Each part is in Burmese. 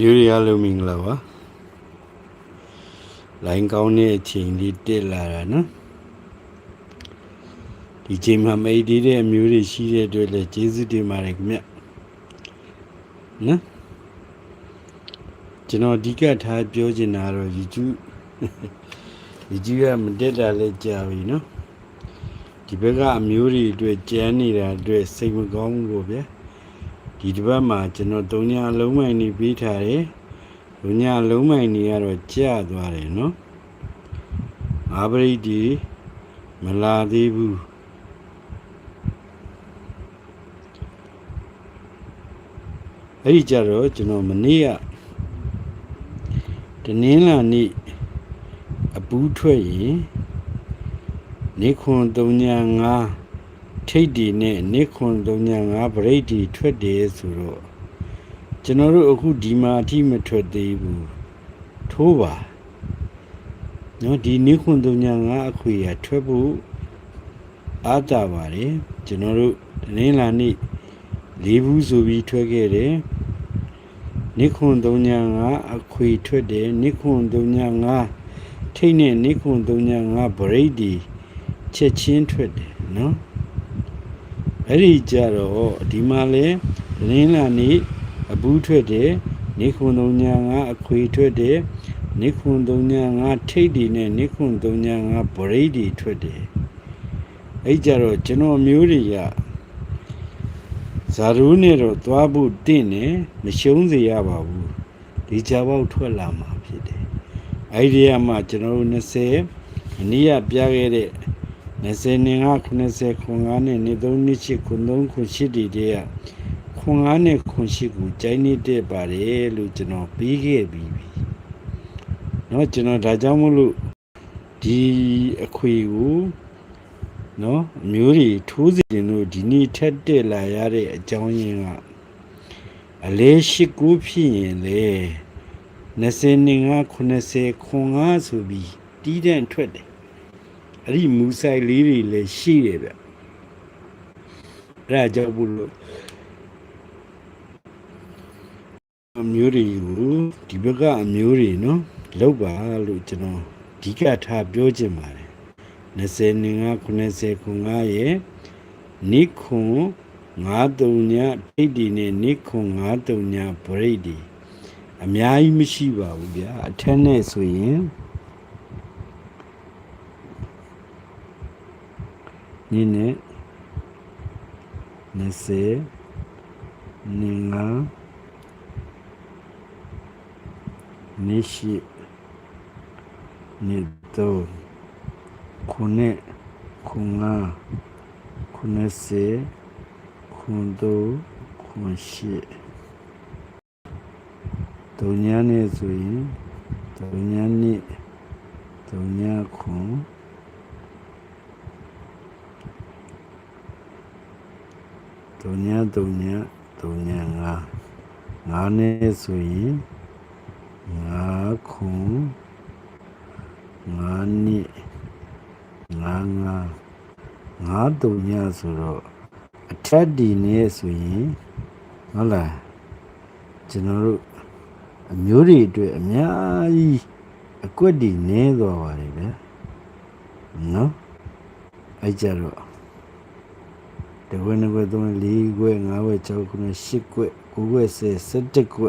မျိုးတွေအားလုံးမင်္ဂလာပါလိုင်းကောင်းတဲ့အချိန်လေးတက်လာတာနော်ဒီချိန်မှာမိတ်ဒီတဲ့အမျိုးတွေရှိတဲ့အတွက်လည်းကျေးဇူးတင်ပါတယ်ခင်ဗျနော်ကျွန်တော်အဓိကထားပြောချင်တာကတော့ YouTube YouTube ကမတက်တာလည်းကြာပြီနော်ဒီဘက်ကအမျိုးတွေအတွက်ကြမ်းနေတာအတွက်စိတ်မကောင်းဘူးလို့ဗျာ ဒီတစ်ပတ်မှာကျွန်တော်၃ညလုံးမိုင်နေပြီးထားတယ်။၃ညလုံးမိုင်နေကတော့ကြာသွားတယ်နော်။ငါးပရိတ်ဒီမလာသေးဘူး။အဲ့ဒီကြတော့ကျွန်တော်မနေ့ကတနင်္လာနေ့အပူးထွက်ရင်နေခွန်၃ည5 ထိတ်ဒီနဲ့နေခွန်305ဗရိတ်ဒီထွက်တယ်ဆိုတော့ကျွန်တော်တို့အခုဒီမှာအထိမထွက်သေးဘူးထိုးပါနော်ဒီနေခွန်305အခွေရထွက်ဖို့အားတာပါတယ်ကျွန်တော်တို့တနင်္လာနေ့လေးဘူးဆိုပြီးထွက်ခဲ့တယ်နေခွန်305အခွေထွက်တယ်နေခွန်305ထိတ်နဲ့နေခွန်305ဗရိတ်ဒီချက်ချင်းထွက်တယ်နော် အဲ့ဒီကြတော့ဒီမှာလဲလင်းလာနေအဘူးထွက်တယ်နေခွန်သုံးညာငါအခွေထွက်တယ်နေခွန်သုံးညာငါထိတ်ဒီနဲ့နေခွန်သုံးညာငါဗရိတ်ဒီထွက်တယ်အဲ့ကြတော့ကျွန်တော်မျိုးတွေကဇာရူးနဲ့တော့သွားဖို့တင့်နေမရှုံးစေရပါဘူးဒီကြပေါက်ထွက်လာမှာဖြစ်တယ်အဲ့ဒီကမှကျွန်တော်တို့20အနည်းရပြခဲ့တဲ့ 20နေ9 90ခွန်9နဲ့နေ3နှစ်8ခွန်3ခွန်8ဒီတည်းကခွန်9နဲ့ခွန်8ကိုကျိုင်းနေတဲ့ပါတယ်လို့ကျွန်တော်ပြီးခဲ့ပြီးပြီเนาะကျွန်တော်ဒါကြောင့်မို့လို့ဒီအခွေကိုเนาะအမျိုးတွေထိုးစီရင်လို့ဒီနေ့ထက်တက်လာရတဲ့အကြောင်းရင်းကအလဲရှိကူဖြစ်ရင်လေ20နေ9 90ခွန်9ဆိုပြီးတီးတဲ့ထွက်တယ် အဲ့ဒီမူဆိုင်လေးတွေလည်းရှိတယ်ဗျအဲ့ဒါကြောင့်ဘုလို့အမျိုးတွေကိုဒီဘက်ကအမျိုးတွေနော်လောက်ပါလို့ကျွန်တော်အဓိကထားပြောချင်ပါတယ်20နေ9 90ခု9ရဲ့နိခွန်93ညဒိတ်ဒီနဲ့နိခွန်93ညဗရိတ်ဒီအများကြီးမရှိပါဘူးဗျာအထက်နဲ့ဆိုရင် နင်းနဲ့20နင်းငါနေရှိနေတော့ခုနဲ့ခုငါခုနဲ့စေခုတော့ခုရှိဒုညာနဲ့ဆိုရင်ဒုညာနဲ့ဒုညာခု တုံညာတုံညာတုံညာငါငါနဲ့ဆိုရင်ငါခုံငါနိငါငါငါတုံညာဆိုတော့အထက်ဒီနဲ့ဆိုရင်ဟုတ်လားကျွန်တော်တို့အမျိုးတွေအတွက်အများကြီးအကွက်ဒီနည်းသွားပါတယ်ဗျာနော်အဲ့ကြတော့ တကွနှစ်ကွသုံးလေးကွငါးကွ၆ခုနဲ့၈ကွ၉ကွဆယ်၁၁ကွ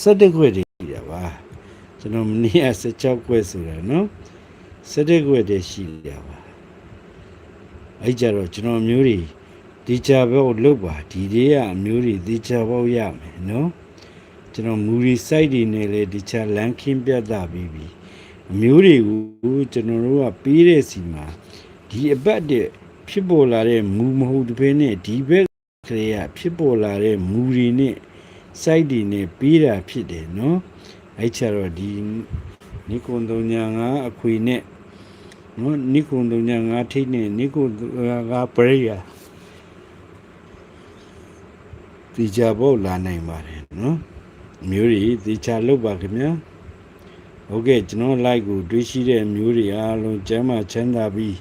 ၁၁ကွတွေရှိတာပါကျွန်တော်မနေ့က16ကွဆိုတာနော်၁၁ကွတွေရှိတာပါအဲ့ကြတော့ကျွန်တော်မျိုးတွေဒီချာဘောက်လုတ်ပါဒီတွေကအမျိုးတွေဒီချာဘောက်ရမယ်နော်ကျွန်တော်မူရီ site တွေနဲ့လည်းဒီချာလန်ခင်းပြတ်ပြီးပြီအမျိုးတွေကိုကျွန်တော်တို့ကပေးတဲ့စီမှာဒီအပတ်တဲ့ ဖြစ်ပေါ်လာတဲ့မူမဟုတ်တစ်ဖက်နဲ့ဒီဘက်ကလေးကဖြစ်ပေါ်လာတဲ့မူတွေနဲ့ site တွေနဲ့ပေးတာဖြစ်တယ်နော်အဲ့ချတော့ဒီနီကွန်395အခွေနဲ့နော်နီကွန်395ထိတ်နဲ့နီကွန်395ပရိယာဒီကြဖို့လာနိုင်ပါတယ်နော်အမျိုးတွေဒီချလောက်ပါခင်ဗျာဟုတ်ကဲ့ကျွန်တော် like ကိုတွေးရှိတဲ့မျိုးတွေအားလုံးကျမ်းမာချမ်းသာပြီး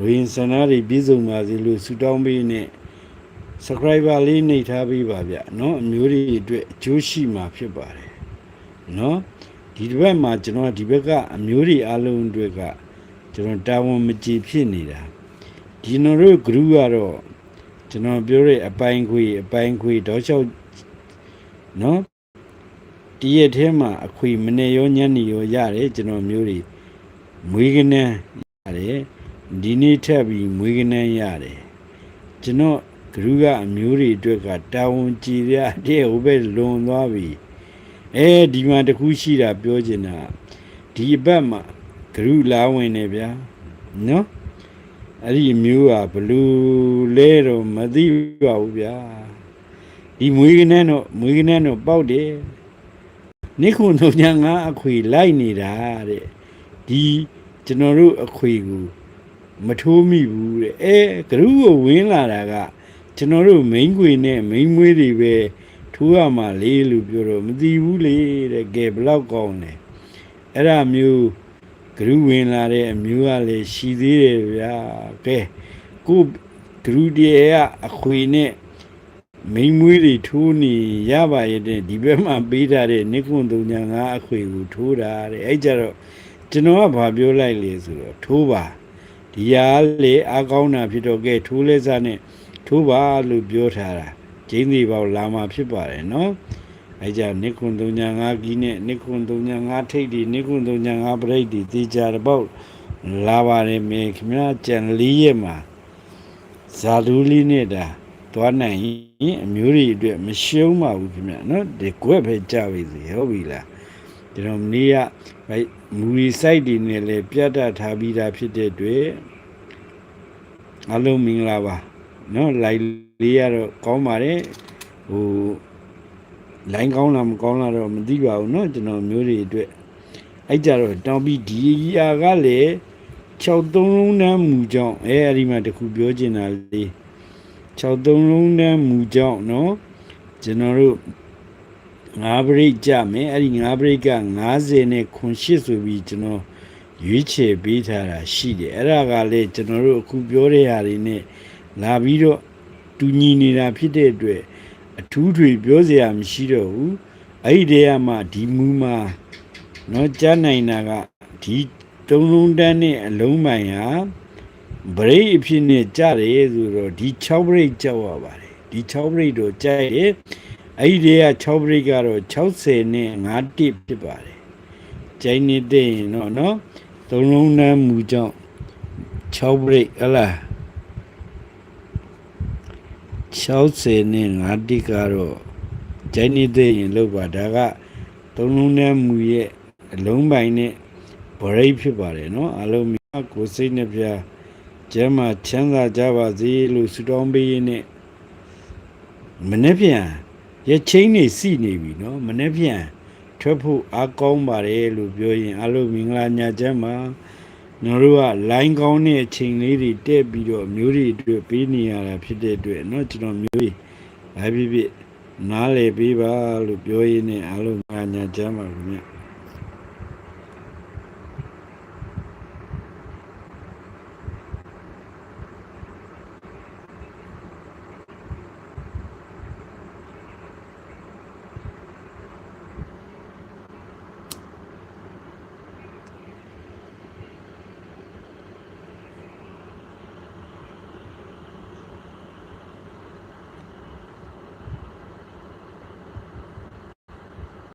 ဝိဉ္စနာတွေပြည့်စုံပါစေလို့ဆုတောင်းပေးနဲ့ subscriber လေးနှိပ်ထားပေးပါဗျเนาะအမျိုးတွေအတွက်အကျိုးရှိမှာဖြစ်ပါတယ် နော်ဒီတစ်ဘက်မှာကျွန်တော်ဒီဘက်ကအမျိုးတွေအလုံးတွေက ကျွန်တော်တာဝန်မကြည့်ဖြစ်နေတာဒီနော်တို့ group ကတော့ကျွန်တော်ပြောတဲ့အပိုင်းခွေအပိုင်းခွေတောက်လျှောက်နော်တရက်ထဲမှာအခွေမနေရောညနေရောရတယ်ကျွန်တော်မျိုးတွေမွေးကနန်းရတယ် ဒီနေ့ထပ်ပြီးမွေးကနန်းရတယ်ကျွန်တော် group ကအမျိုးတွေအတွက်ကတာဝန်ကြည့်ရတဲ့ဟိုဘက်လွန်သွားပြီအဲဒီမှာတခုရှိတာပြောချင်တာဒီအပတ်မှာဂရုလာဝင်နေဗျာနော်အဲ့ဒီမျိုးကဘလူလဲတော့မသိပါဘူးဗျာဒီမွေးကနန်းတော့မွေးကနန်းတော့ပေါက်တယ်နိခုံတို့ညာငါအခွေလိုက်နေတာတဲ့ဒီကျွန်တော်တို့အခွေကို မထိုးမိဘူးတဲ့အဲဂရုကိုဝင်လာတာကကျွန်တော်တို့မိန်းခွေနဲ့မိန်းမွေးတွေပဲထိုးရမှာလေလို့ပြောတော့မသိဘူးလေတဲ့ကဲဘလောက်ကောင်းလဲအဲ့ဒါမျိုးဂရုဝင်လာတဲ့အမျိုးကလည်းရှိသေးတယ်ဗျာကဲကိုဂရုတည်းကအခွေနဲ့မိန်းမွေးတွေထိုးနေရပါရဲ့တဲ့ဒီဘက်မှာပေးထားတဲ့နိကွန်တုံညာငါအခွေကိုထိုးတာတဲ့အဲ့ကြတော့ကျွန်တော်ကဘာပြောလိုက်လဲဆိုတော့ထိုးပါ ဒီဟာလေအကောင်းတာဖြစ်တော့ကဲထိုးလဲစားနဲ့ထိုးပါလို့ပြောထားတာကျင်းစီပေါလာမှာဖြစ်ပါတယ်နော်အဲကြနိကွန်305ကီးနဲ့နိကွန်305ထိပ်ဒီနိကွန်305ပရိတ်ဒီတေချာတပေါက်လာပါတယ်မေခင်ဗျာကြံလေးရက်မှာဇာလူလေးနဲ့တာသွားနိုင်ရင်အမျိုးတွေအတွက်မရှုံးပါဘူးခင်ဗျာနော်ဒီကွက်ပဲကြပြီစီဟုတ်ပြီလားကျွန်တော်မနေ့ကဘိုက် မူရီ site တွေနဲ့လည်းပြတ်တတ်ထားပြီးသားဖြစ်တဲ့အတွက်အားလုံးမင်္ဂလာပါနော် live လေးရတော့ကောင်းပါတယ်ဟို လိုင်းကောင်းလားမကောင်းလားတော့မသိပါဘူးเนาะကျွန်တော်မျိုးတွေအတွက်အဲ့ကြတော့တောင်းပြီးဒီရာကလည်း63လုံးတန်းမူကြောင့်အဲအဲ့ဒီမှာတခုပြောချင်တာလေး63လုံးတန်းမူကြောင့်เนาะကျွန်တော်တို့ 5ဘရိတ်ကြမယ်အဲ့ဒီ5ဘရိတ်က90နဲ့ခွန်8ဆိုပြီးကျွန်တော်ရွေးချယ်ပေးထားတာရှိတယ်အဲ့ဒါကလည်းကျွန်တော်တို့အခုပြောတဲ့ဟာတွေနဲ့လာပြီးတော့တူညီနေတာဖြစ်တဲ့အတွက် အထူးထွေပြောစရာမရှိတော့ဘူးအဲ့ဒီတည်းကမှဒီမူမှာเนาะကြားနိုင်တာကဒီတုံးလုံးတန်းနဲ့အလုံးပိုင်ဟာဘရိတ်အဖြစ်နဲ့ကြားတယ်ဆိုတော့ဒီ6ဘရိတ်ကြောက်ရပါတယ်ဒီ6ဘရိတ်တော့ကြိုက်တယ် အဲ့ဒီက6 break ကတော့60နဲ့5တိဖြစ်ပါတယ်ဂျိုင်းနေတဲ့ရင်တော့နော်သုံးလုံးနှမ်းမူကြောင့်6 break ဟလား60နဲ့5တိကတော့ဂျိုင်းနေတဲ့ရင်လောက်ပါဒါကသုံးလုံးနှမ်းမူရဲ့အလုံးပိုင်နဲ့ break ဖြစ်ပါတယ်နော်အလုံးမြတ်ကိုစိတ်နှပြကျမ်းမှာချမ်းသာကြပါစေလို့ဆုတောင်းပေးရင်းနဲ့မနေ့ပြန် ရချင်းနေစီနေပြီเนาะမနေ့ပြန်ထွက်ဖို့အားကောင်းပါတယ်လို့ပြောရင်အလုံးမင်္ဂလာညချမ်းပါကျွန်တော်တို့က line ကောင်းတဲ့အချိန်လေးတွေတက်ပြီးတော့မျိုးတွေအတွက်ပေးနေရတာဖြစ်တဲ့အတွက်เนาะကျွန်တော်မျိုးတွေဘာဖြစ်ဖြစ်နားလည်ပေးပါလို့ပြောရင်းနဲ့အားလုံးညာချမ်းပါခင်ဗျ